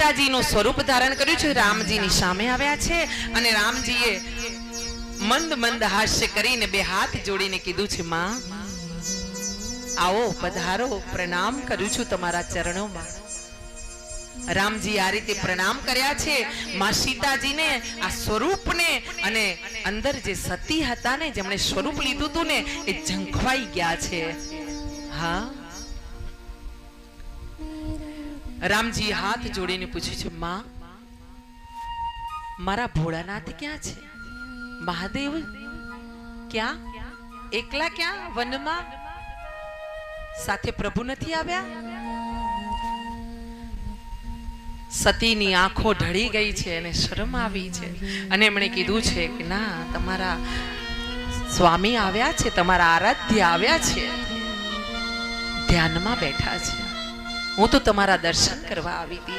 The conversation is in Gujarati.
સીતાજીનું સ્વરૂપ ધારણ કર્યું છે. રામજીની સામે આવ્યા છે અને રામજીએ મંદ મંદ હાસ્ય કરીને બે હાથ જોડીને કીધું છે, માં, આવો, પધારો, પ્રણામ કરું છું તમારા ચરણોમાં. રામજી આ રીતે પ્રણામ કર્યા છે. માં સીતાજીને આ સ્વરૂપને અને અંદર જે સતી હતા ને જેમણે સ્વરૂપ લીધું હતું ને, એ ઝંખવાઈ ગયા છે. હા? રામજી હાથ જોડીને પૂછ્યું છે, માં, મારા ભોળાનાથ ક્યાં છે? મહાદેવ? ક્યાં? એકલા ક્યાં? વનમાં? સાથે પ્રભુ નથી આવ્યા? સતીની આંખો ઢળી ગઈ છે અને શરમ આવી છે. અને એમણે કીધું છે કે, ના, તમારા સ્વામી આવ્યા છે, તમારા આરાધ્ય આવ્યા છે. ધ્યાનમાં બેઠા છે. હું તો તમારા દર્શન કરવા આવી હતી.